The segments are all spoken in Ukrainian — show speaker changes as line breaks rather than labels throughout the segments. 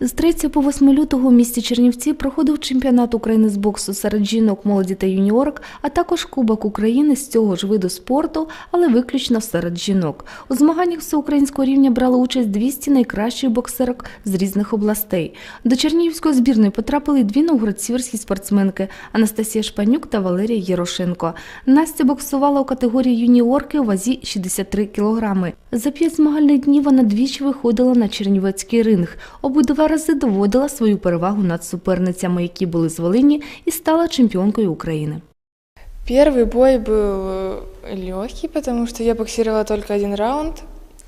З 3 по 8 лютого в місті Чернівці проходив чемпіонат України з боксу серед жінок, молоді та юніорок, а також Кубок України з цього ж виду спорту, але виключно серед жінок. У змаганнях всеукраїнського рівня брали участь 200 найкращих боксерок з різних областей. До Чернігівської збірної потрапили дві новгородцівські спортсменки Анастасія Шпанюк та Валерія Єрошенко. Настя боксувала у категорії юніорки у вазі 63 кілограми. За п'ять змагальних днів вона двічі виходила на чернівецький ринг. Обидва рази доводила свою перевагу над суперницями, які були з Волині, і стала чемпіонкою України.
Первый бой был легкий, потому что я боксировала только один раунд,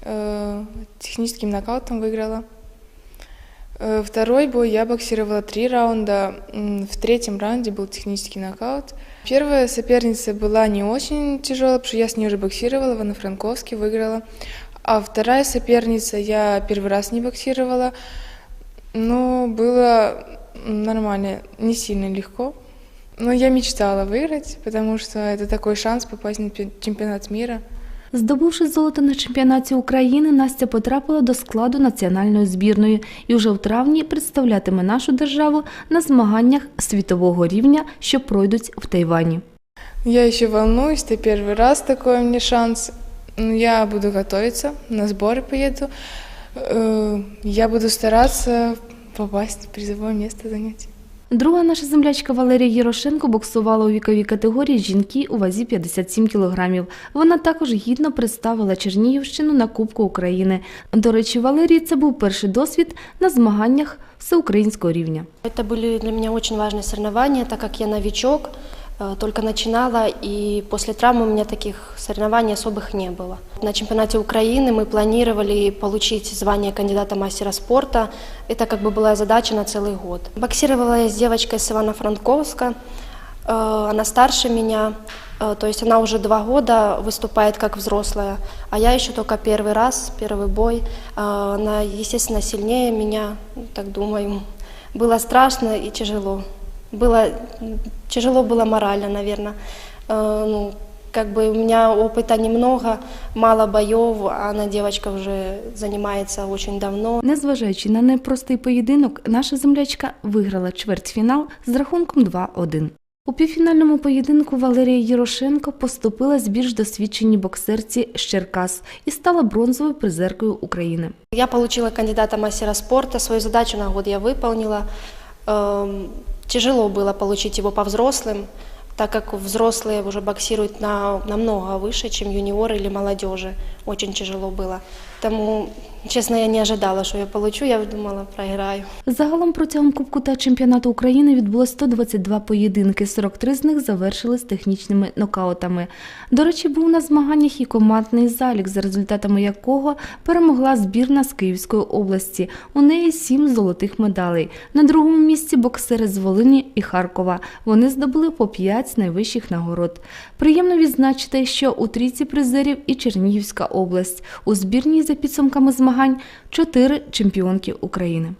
э, техническим нокаутом выиграла. Э, Второй бой я боксировала три раунда, м, в третьем раунде был технический нокаут. Первая соперница была не очень тяжелая, потому что я с ней уже боксировала, в Ивано-Франковске выиграла. А вторая соперница, я первый раз не боксировала, но было нормально, не сильно легко. Но я мечтала выиграть, потому что это такой шанс попасть на пе- чемпионат мира.
Здобувши золото на чемпіонаті України, Настя потрапила до складу національної збірної і вже в травні представлятиме нашу державу на змаганнях світового рівня, що пройдуть в Тайвані.
Я еще волнуюсь, это первый раз такой у меня шанс. Но я буду готовиться, на сборы поеду. Э, Я буду стараться попасть в призовое место занять.
Друга наша землячка Валерія Єрошенко боксувала у віковій категорії жінки у вазі 57 кілограмів. Вона також гідно представила Чернігівщину на Кубку України. До речі, Валерії це був перший досвід на змаганнях всеукраїнського рівня.
Это были для меня очень важные соревнования, так как я новичок, э, только начинала, и после травмы у меня таких соревнований особых не было. На чемпионате Украины мы планировали получить звание кандидата мастера спорта. Это как бы была задача на целый год. Боксировала я с девочкой с Ивано-Франковска, Э, она старше меня, э, то есть она уже два года выступает как взрослая, а я еще только первый раз, первый бой. Э, Она, естественно, сильнее меня, так думаю. Было страшно и тяжело. Было м, тяжело было морально, наверное. Ну, как бы у меня опыта немного, мало боев, а она девочка уже занимается очень давно.
Незважаючи на непростий поєдинок, наша землячка виграла чвертьфінал з рахунком 2-1. У півфінальному поєдинку Валерія Єрошенко поступила з більш досвідченій боксерці з Черкас і стала бронзовою призеркою України.
Я получила кандидата мастера спорта, свою задачу на год я выполнила. Эм, Тяжело было получить его по взрослым, так как взрослые уже боксируют на, намного выше, чем юниоры или молодежи. Очень тяжело было. Тому, честно, я не ожидала, что я получу, я думала, проиграю.
Загалом протягом Кубку та чемпіонату України відбулось 122 поєдинки, 43 з них завершили з технічними нокаутами. До речі, був на змаганнях і командний залік, за результатами якого перемогла збірна з Київської області. У неї сім золотих медалей. На другому місці боксери з Волині і Харкова. Вони здобули по 5 найвищих нагород. Приємно відзначити, що у трійці призерів і Чернігівська область. У збірній за підсумками змагань чотири чемпіонки України.